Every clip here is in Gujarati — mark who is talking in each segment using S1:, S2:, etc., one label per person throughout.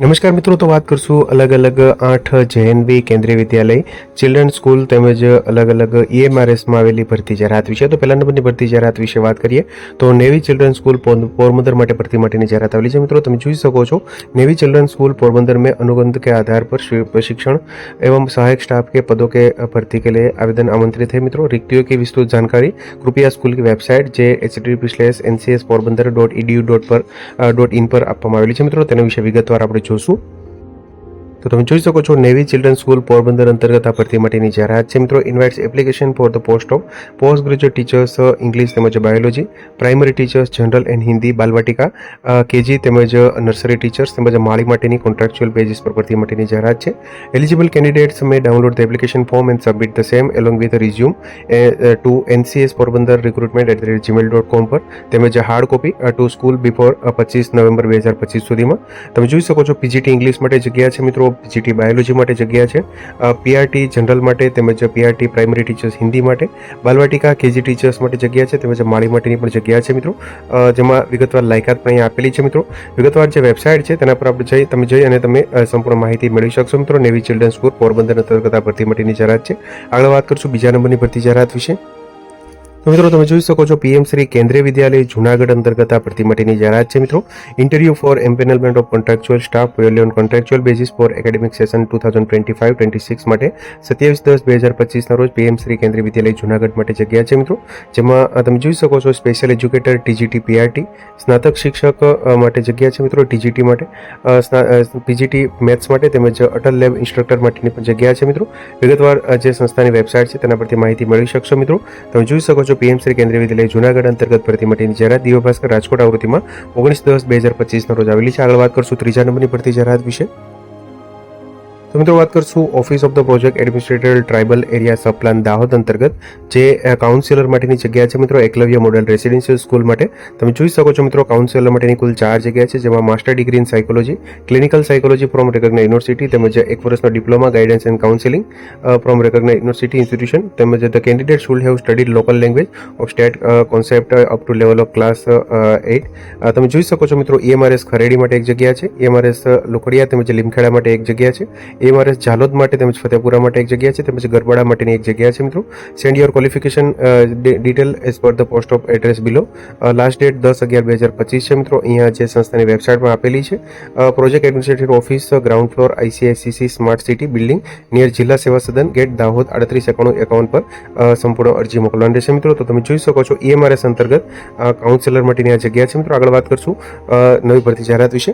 S1: નમસ્કાર મિત્રો તો વાત કરશું અલગ અલગ આઠ જેએનવી કેન્દ્રીય વિદ્યાલય ચિલ્ડ્રન સ્કૂલ તેમજ અલગ અલગ ઈએમઆરએસમાં આવેલી ભરતી જાહેરાત વિશે તો પહેલા નંબરની ભરતી જાહેરાત વિશે વાત કરીએ તો નેવી ચિલ્ડ્રન સ્કૂલ પોર- પોરબંદર માટે ભરતી માટેની જાહેરાત આવેલી છે મિત્રો તમે જોઈ શકો છો नेवी चिल्ड्रन स्कूल पोरबंदर में अनुबंध के आधार पर शि- प्रशिक्षण एवं सहायक स्टाफ के पदों के भर्ती के लिए आवेदन आमंत्रित है मित्रों रिक्तियों की विस्तृत जानकारी कृपया स्कूल की वेबसाइट જે HTTP slash NCS Porbandar dot EDU dot પર ડોટ ઇન પર આપવામાં આવેલી છે મિત્રો તેના વિશે વિગતવાર આપણે ደርሶ તો તમે જોઈ શકો છો નેવી ચિલ્ડ્રન સ્કૂલ પોરબંદર અંતર્ગત આ ભરતી માટેની જાહેરાત છે. મિત્રો invites application for the post of post graduate teachers English તેમજ biology primary teachers general and Hindi Balvatika KG તેમજ નર્સરી ટીચર્સ તેમજ માળી માટેની કોન્ટ્રાક્ચ્યુઅલ બેઝિસ પર ભરતી માટેની જાહેરાત છે. Eligible candidates may download the application form and submit the same along with resume to NCS Porbandar recruitment at the rate Gmail dot com પર તેમજ hard copy to school before પચીસ નવેમ્બર બે હજાર પચીસ સુધીમાં. તમે જોઈ શકો છો પીજીટી ઇંગ્લિશ માટે જગ્યા છે મિત્રો પીજીટી બાયોલોજી માટે જગ્યા છે. પીઆરટી જનરલ માટે તેમજ પીઆરટી પ્રાઇમરી ટીચર્સ હિન્દી માટે. બાલવાટિકા કેજી ટીચર્સ માટે જગ્યા છે તેમજ માળી માટેની પણ જગ્યા છે મિત્રો. જેમાં વિગતવાર લાયકાત પણ અહીંયા આપેલી છે મિત્રો. વિગતવાર જે વેબસાઇટ છે તેના પર આપણે જઈ, તમે જઈ અને તમે સંપૂર્ણ માહિતી મેળવી શકશો મિત્રો. નેવી ચિલ્ડ્રન સ્કૂલ પોરબંદર અંતર્ગત ભરતી માટેની જાહેરાત છે. આગળ વાત કરશું બીજા નંબરની ભરતી જાહેરાત વિશે. તો મિત્રો, તમે જોઈ શકો છો, પીએમ શ્રી કેન્દ્રીય વિદ્યાલય જુનાગઢ અંતર્ગત આ ભરતી જાહેરાત છે. મિત્રો interview for empanelment of contractual staff purely on contractual basis for academic session two thousand twenty five twenty six માટે સત્યાવીસ દસ બે હજાર પચીસના રોજ પીએમ શ્રી કેન્દ્રીય વિદ્યાલય જુનાગઢ માટે જગ્યા છે. મિત્રો, જેમાં તમે જોઈ શકો છો સ્પેશિયલ એજ્યુકેટર ટીજીટી પીઆરટી સ્નાતક શિક્ષક માટે જગ્યા છે. મિત્રો ટીજીટી માટે પીજીટી મેથ્સ માટે તેમજ અટલ લેબ ઇન્સ્ટ્રક્ટર માટેની પણ જગ્યા છે. મિત્રો, વિગતવાર જે સંસ્થાની વેબસાઇટ છે તેના પરથી માહિતી મેળવી શકશો. મિત્રો, તમે જોઈ શકો છો પીએમ શ્રી કેન્દ્રીય વિદ્યાલય જુનાગઢ અંતર્ગત ભરતી માટેની જાહેરાત દિવ્ય ભાસ્કર રાજકોટ આવૃત્તિમાં ઓગણીસ દસ બે હજાર પચીસના રોજ આવેલી છે. આગળ વાત કરશું ત્રીજા નંબરની ભરતી જાહેરાત વિશે. તો મિત્રો વાત કરશું office of the project administrator tribal area sub plan Dahod અંતર્ગત, જે કાઉન્સિલર માટેની જગ્યા છે મિત્રો, એકલવ્ય મોડલ રેસિડેન્શિયલ સ્કૂલ માટે. તમે જોઈ શકો છો મિત્રો કાઉન્સિલર માટેની કુલ ચાર જગ્યા છે, જેમાં master degree in psychology clinical psychology from recognise university તેમજ એક વર્ષનો diploma guidance and counselling from recognise university institution તેમજ the candidate should have studied local language of state concept up to level of class eight તમે જોઈ શકો છો મિત્રો ઈએમઆરએસ ખરેડી માટે એક જગ્યા છે ઈએમઆરએસ લોકડિયા તેમજ લીમખેડા માટે એક જગ્યા છે. એમઆરએસ ઝાલોદ માટે તેમજ ફતેપુરા માટે એક જગ્યા છે, તેમજ ગરબાડા માટેની એક જગ્યા છે મિત્રો. Send your qualification detail as per the post of address below last date દસ અગિયાર બે હજાર પચીસ છે મિત્રો. અહીંયા જે સંસ્થાની વેબસાઇટમાં આપેલી છે. Project administrative office ground floor ICICC smart city building near જિલ્લા સેવા સદન ગેટ દાહોદ, આડત્રીસ એકાણું એકાવન પર સંપૂર્ણ અરજી મોકલવાની રહેશે મિત્રો. તો તમે જોઈ શકો છો એમઆરએસ અંતર્ગત કાઉન્સિલર માટેની આ જગ્યા છે મિત્રો. આગળ વાત કરશું નવી ભરતી જાહેરાત વિશે.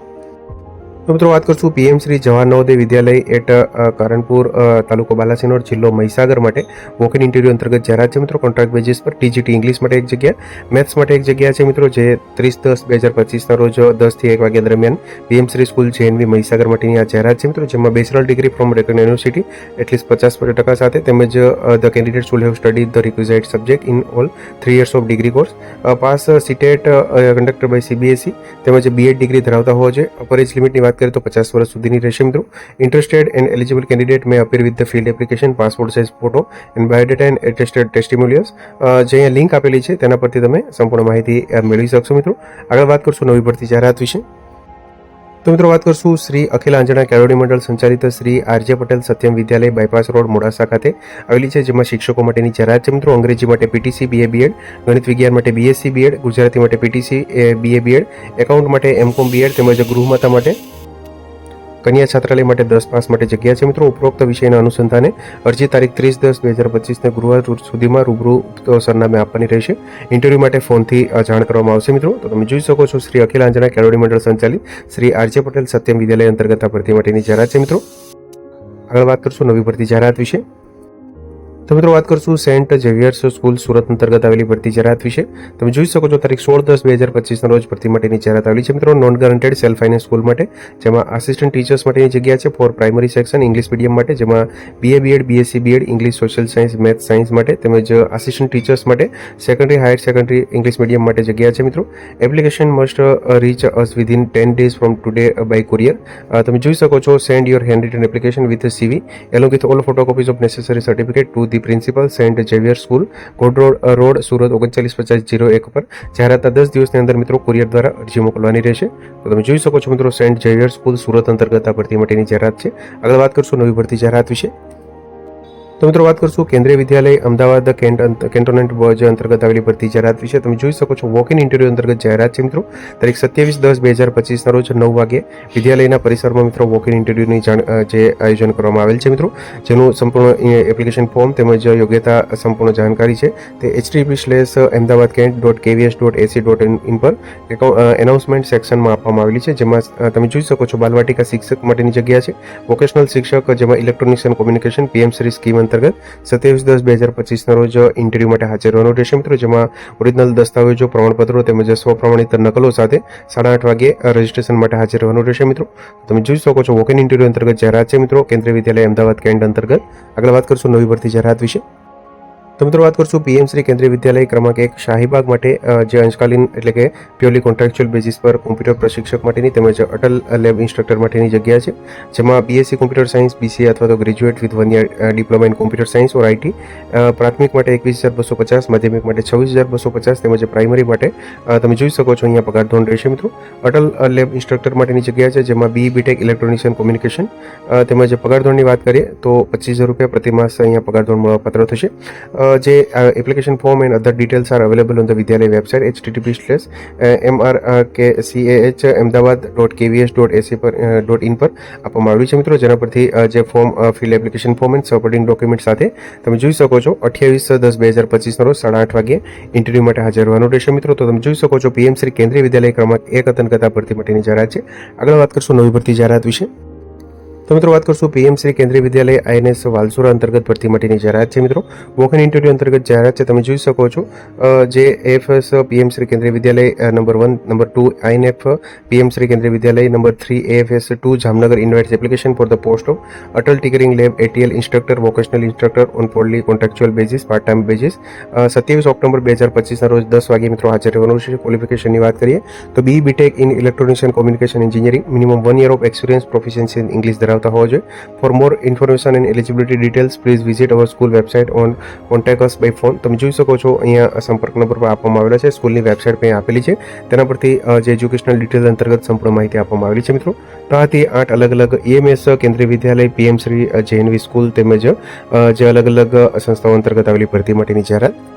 S1: તો મિત્રો વાત કરશું પીએમ શ્રી જવાહર નવોદય વિદ્યાલય એટ કારણપુર તાલુકો બાલાસિનોર જિલ્લો મહીસાગર માટે વોકિન ઇન્ટરવ્યુ અંતર્ગત જાહેરાત છે મિત્રો કોન્ટ્રાક્ટ બેઝિસ પર ટીજીટી ઇંગ્લિશ માટે એક જગ્યા મેથ્સ માટે એક જગ્યા છે મિત્રો જે ત્રીસ દસ બે હજાર પચીસના રોજ દસથી એક વાગ્યા દરમિયાન PM Shri school JNV Mahisagar માટેની આ જાહેરાત છે મિત્રો, જેમાં bachelor degree from recognised university at least પચાસ ટકા સાથે તેમજ the candidate should have study the requisite subject in all three years of degree course pass CTET conductor by CBSE તેમજ બીએડ ડિગ્રી ધરાવતા હોવા જોઈએ. અપર એજ લિમિટની વાત કરીએ તો પચાસ વર્ષ સુધીની રહેશે મિત્રો. Interested and eligible candidate may appear with the filled application passport size photo and biodata and attested testimonials જે અહીંયા લિંક આપેલી છે, તેના પરથી તમે સંપૂર્ણ માહિતી મેળવી શકશો મિત્રો. આગળ વાત કરશું નવી ભરતી જાહેરાત વિશે. તો મિત્રો વાત કરશું શ્રી અખિલ આંજણા કેળવણી મંડળ સંચાલિત Shri RJ Patel Satyam Vidyalaya bypass road Modasa ખાતે. આવેલી છે, જેમાં શિક્ષકો માટેની જાહેરાત છે મિત્રો. અંગ્રેજી માટે પીટીસી બીએ બીએડ ગણિત વિજ્ઞાન માટે B Sc B Ed Gujarati માટે PTC BA B Ed account માટે એમકોમ બીએડ તેમજ ગૃહમાતા માટે કન્યા છાત્રાલય માટે દસ પાસ માટે જગ્યા છે મિત્રો. ઉપરોક્ત વિષયના અનુસંધાને અરજી તારીખ ત્રીસ દસ બે હજાર પચીસને ગુરુવાર સુધીમાં રૂબરૂ સરનામે આપવાની રહેશે. ઇન્ટરવ્યૂ માટે ફોનથી જાણ કરવામાં આવશે મિત્રો. તો તમે જોઈ શકો છો શ્રી અખિલ આંજણા કેળવણી મંડળ સંચાલિત શ્રી આરજે પટેલ સત્યમ વિદ્યાલય અંતર્ગત ભરતી માટેની જાહેરાત છે મિત્રો. આગળ વાત કરશું નવી ભરતી જાહેરાત વિશે. તો મિત્રો વાત કરશું સેન્ટ ઝેવિયર્સ સ્કૂલ સુરત અંતર્ગત આવેલી ભરતી જાહેરાત વિશે. તમે જોઈ શકો છો તારીખ સોળ દસ બે હજાર પચીસના રોજ ભરતી માટેની જાહેરાત આવેલી છે. મિત્રો non guaranteed self finance school માટે, જેમાં આસિસ્ટન્ટ ટીચર્સ માટેની જગ્યા છે for primary section English medium માટે, જેમાં BA BEd BSc BEd English social science math science માટે, તેમજ આસિસ્ટન્ટ ટીચર્સ માટે secondary higher secondary English medium માટે જગ્યા છે. મિત્રો application must reach us within ten days from today by courier તમે જોઈ શકો છો send your hand written application with CV along with all photocopies of necessary certificate to the principal, saint Xavier school Ghod Dod road, Surat, ઓગણચાલીસ પચાસ જીરો એક પર. જાહેરાતના દસ દિવસની અંદર મિત્રો કુરિયર દ્વારા અરજી મોકલવાની રહેશે. તો તમે જોઈ શકો છો મિત્રો, સેન્ટ ઝેવિયર સ્કૂલ સુરત અંતર્ગત આ ભરતી માટેની જાહેરાત છે. આગળ વાત કરશું નવી ભરતી જાહેરાત વિશે. તો મિત્રો વાત કરશું Kendriya Vidyalaya Ahmedabad cantt cantonment board અંતર્ગત આવેલી ભરતી જાહેરાત વિશે. તમે જોઈ શકો છો વોક ઇન ઇન્ટરવ્યુ અંતર્ગત જાહેરાત છે મિત્રો. તારીખ સત્યાવીસ દસ બે હજાર પચીસના રોજ નવ વાગે વિદ્યાલયના પરિસરમાં મિત્રો વોક ઇન ઇન્ટરવ્યુની જે આયોજન કરવામાં આવેલ છે મિત્રો. જેનું સંપૂર્ણ એપ્લિકેશન ફોર્મ તેમજ યોગ્યતા સંપૂર્ણ જાણકારી છે. તે HTTP slash Ahmedabad cantt dot KVS dot AC dot in પર એનાઉન્સમેન્ટ સેક્શનમાં આપવામાં આવેલી છે. જેમાં તમે જોઈ શકો છો બાલવાટિકા શિક્ષક માટેની જગ્યા છે. વોકેશનલ શિક્ષક, જેમાં electronics and communication PMC scheme અંતર્ગત સત્યાવીસ દસ બે હજાર પચીસના રોજ ઇન્ટરવ્યૂ માટે હાજર રહેવાનું રહેશે મિત્રો, જેમાં ઓરિજિનલ દસ્તાવેજો, પ્રમાણપત્રો તેમજ સ્વપ્રમાણિત નકલો સાથે સાડા આઠ વાગે રજીસ્ટ્રેશન માટે હાજર રહેવાનું રહેશે મિત્રો. તમે જોઈ શકો છો વોક ઇન ઇન્ટરવ્યૂ અંતર્ગત જાહેરાત છે મિત્રો, કેન્દ્રીય વિદ્યાલય અમદાવાદ કેન્ટ અંતર્ગત. આગળ વાત કરશું નવી ભરતી જાહેરાત વિશે. તો મિત્રો વાત કરશું પીએમ શ્રી કેન્દ્રીય વિદ્યાલય ક્રમાંક એક શાહીબાગ માટે જે અંશકાલીન એટલે કે પ્યોરલી કોન્ટ્રાક્ચ્યુઅલ બેઝિસ પર કોમ્પ્યુટર પ્રશિક્ષક માટેની તેમજ અટલ લેબ ઇન્સ્ટ્રક્ટર માટેની જગ્યા છે. જેમાં બીએસસી કોમ્પ્યુટર સાયન્સ બીસીએ અથવા તો graduate with one year diploma in computer science or IT પ્રાથમિક માટે એકવીસ હજાર બસો પચાસ માધ્યમિક માટે છવ્વીસ હજાર બસો પચાસ તેમજ પ્રાઇમરી માટે તમે જોઈ શકો છો અહીંયા પગાર ધોરણ રહેશે મિત્રો. અટલ લેબ ઇન્સ્ટ્રક્ટર માટેની જગ્યા છે જેમાં B BTech electronics and communication તેમજ પગાર ધોરણની વાત કરીએ તો પચીસ હજાર રૂપિયા પ્રતિ માસ અહીંયા પગાર ધોરણ મળવાપાત્ર થશે. અ, જે application form and other details are available on the Vidyalaya website H TTP slash M R K C H Ahmedabad dot KVS dot AC પર ડોટ ઇન પર આપવામાં આવ્યું છે મિત્રો. જેના પરથી જે form fill application form and supporting document સાથે તમે જોઈ શકો છો અઠ્યાવીસ દસ બે હજાર પચીસના રોજ સાડા આઠ વાગે ઇન્ટરવ્યૂ માટે હાજર રહેવાનું રહેશે મિત્રો. તો તમે જોઈ શકો છો પીએમસી કેન્દ્રીય વિદ્યાલય ક્રમાંક એક અતનકતા ભરતી માટેની જાહેરાત છે. આગળ વાત કરશું નવી ભરતી જાહેરાત વિશે. તો મિત્રો વાત કરશું પીએમ શ્રી કેન્દ્રીય વિદ્યાલય આઈએનએસ વાલસુરા અંતર્ગત ભરતી માટેની જાહેરાત છે મિત્રો વોકન ઇન્ટરવ્યુ અંતર્ગત જાહેરાત છે તમે જોઈ શકો છો અ, જે FS PM Shri Kendriya Vidyalaya uh, number one number two INF PM Shri Kendriya Vidyalaya number three AFS two Jamnagar invites application for the post of Atal tinkering lab ATL instructor vocational instructor on purely contractual basis part time basis સત્યાવીસ ઓક્ટોબર બે હજાર પચીસના રોજ દસ વાગે મિત્રો હાજર રહેવાનું છે ક્વોલિફિકેશનની વાત કરીએ તો B BTech in electronics and communication engineering minimum one year of experience proficiency in English ધરાવતા હોવા જોઈએ. For more information and eligibility details please visit our school website on contact us by phone તમે જોઈ શકો છો, અહીંયા સંપર્ક નંબર પર આપવામાં આવેલા છે. સ્કૂલની વેબસાઇટ પણ આપેલી છે. તેના પરથી જે એજ્યુકેશનલ ડિટેલ અંતર્ગત સંપૂર્ણ માહિતી આપવામાં આવેલી છે, મિત્રો. તો આ આઠ અલગ અલગ EMS Kendriya Vidyalaya PM Shri JNV school તેમજ જે અલગ અલગ સંસ્થાઓ અંતર્ગત આવેલી ભરતી માટેની જાહેરાત.